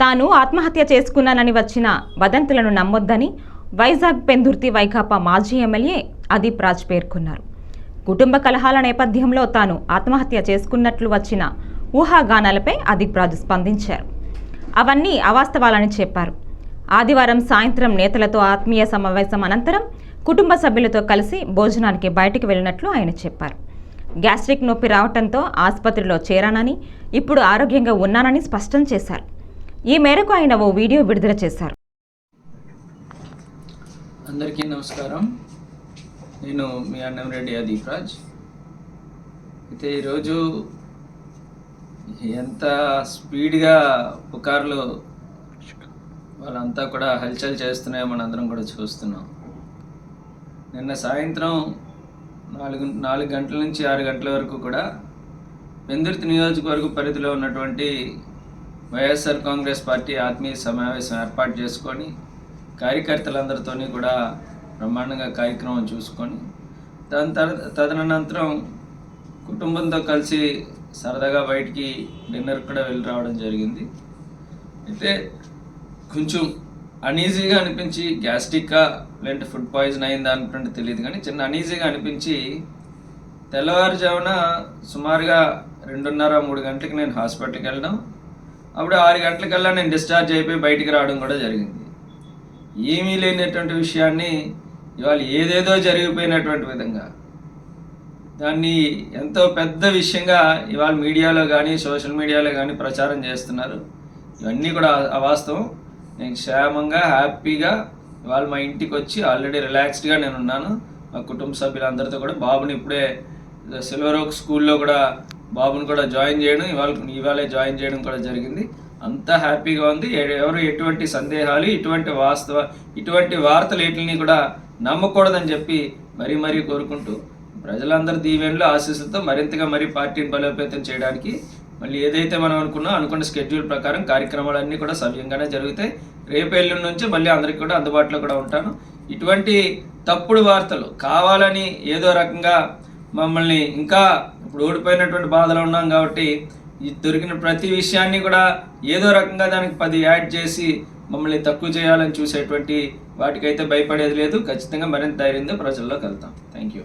తాను ఆత్మహత్య చేసుకున్నానని వచ్చిన వదంతులను నమ్మొద్దని వైజాగ్ పెందుర్తి వైకాపా మాజీ ఎమ్మెల్యే అదీప్ రాజ్ పేర్కొన్నారు. కుటుంబ కలహాల నేపథ్యంలో తాను ఆత్మహత్య చేసుకున్నట్లు వచ్చిన ఊహాగానాలపై అదీప్ రాజు స్పందించారు. అవన్నీ అవాస్తవాలని చెప్పారు. ఆదివారం సాయంత్రం నేతలతో ఆత్మీయ సమావేశం అనంతరం కుటుంబ సభ్యులతో కలిసి భోజనానికి బయటికి వెళ్ళినట్లు ఆయన చెప్పారు. గ్యాస్ట్రిక్ నొప్పి రావడంతో ఆసుపత్రిలో చేరానని ఇప్పుడు ఆరోగ్యంగా ఉన్నానని స్పష్టం చేశారు. ఈ మేరకు ఆయన ఓ వీడియో విడుదల చేశారు. అందరికీ నమస్కారం. నేను మీ అన్నంరెడ్డి అదీప్రాజ్. అయితే ఈరోజు ఎంత స్పీడ్గా పుకార్లు వాళ్ళంతా కూడా హల్చల్ చేస్తున్నాయో మనందరం కూడా చూస్తున్నాం. నిన్న సాయంత్రం నాలుగు నాలుగు గంటల నుంచి ఆరు గంటల వరకు కూడా పెందుర్తి నియోజకవర్గ పరిధిలో ఉన్నటువంటి వైఎస్ఆర్ కాంగ్రెస్ పార్టీ ఆత్మీయ సమావేశం ఏర్పాటు చేసుకొని కార్యకర్తలందరితోని కూడా బ్రహ్మాండంగా కార్యక్రమం చూసుకొని దాని తర్వాత తదనంతరం కుటుంబంతో కలిసి సరదాగా బయటికి డిన్నర్ కూడా వెళ్ళి రావడం జరిగింది. అయితే కొంచెం అనీజీగా అనిపించి గ్యాస్ట్రిక్కా లేదంటే ఫుడ్ పాయిజన్ అయిందా అనుకుంటే తెలియదు కానీ చిన్న అనీజీగా అనిపించి తెల్లవారుజామున సుమారుగా రెండున్నర మూడు గంటలకు నేను హాస్పిటల్కి వెళ్ళడం. అప్పుడు ఆరు గంటలకల్లా నేను డిశ్చార్జ్ అయిపోయి బయటికి రావడం కూడా జరిగింది. ఏమీ లేనటువంటి విషయాన్ని ఇవాళ ఏదేదో జరిగిపోయినటువంటి విధంగా. దాన్ని ఎంతో పెద్ద విషయంగా ఇవాళ మీడియాలో కానీ సోషల్ మీడియాలో కానీ ప్రచారం చేస్తున్నారు. ఇవన్నీ కూడా అవాస్తవం. నేను క్షేమంగా హ్యాపీగా ఇవాళ మా ఇంటికి వచ్చి ఆల్రెడీ రిలాక్స్డ్గా నేను ఉన్నాను మా కుటుంబ సభ్యులందరితో కూడా బాబుని ఇప్పుడే సిల్వర్ ఓక్ స్కూల్లో కూడా బాబుని కూడా జాయిన్ చేయడం ఇవాళ ఇవాళే జాయిన్ చేయడం కూడా జరిగింది. అంతా హ్యాపీగా ఉంది. ఎవరు ఎటువంటి సందేహాలు ఇటువంటి వాస్తవ ఇటువంటి వార్తలు వీటిని కూడా నమ్మకూడదని చెప్పి మరీ మరీ కోరుకుంటూ ప్రజలందరి దీవెనలు ఆశీస్సులతో మరింతగా మరీ పార్టీని బలోపేతం చేయడానికి మళ్ళీ ఏదైతే మనం అనుకున్నా అనుకున్న స్కెడ్యూల్ ప్రకారం కార్యక్రమాలన్నీ కూడా సవ్యంగానే జరుగుతాయి. రేపు ఎల్లుండి నుంచి మళ్ళీ అందరికీ కూడా అందుబాటులో కూడా ఉంటాను. ఇటువంటి తప్పుడు వార్తలు కావాలని ఏదో రకంగా మమ్మల్ని ఇంకా ఇప్పుడు ఓడిపోయినటువంటి బాధలో ఉన్నాం కాబట్టి ఈ దొరికిన ప్రతి విషయాన్ని కూడా ఏదో రకంగా దానికి పది యాడ్ చేసి మమ్మల్ని తక్కువ చేయాలని చూసేటువంటి వాటికైతే భయపడేది లేదు. ఖచ్చితంగా మరింత ధైర్యంతో ప్రజల్లోకి వెళ్తాం. Thank you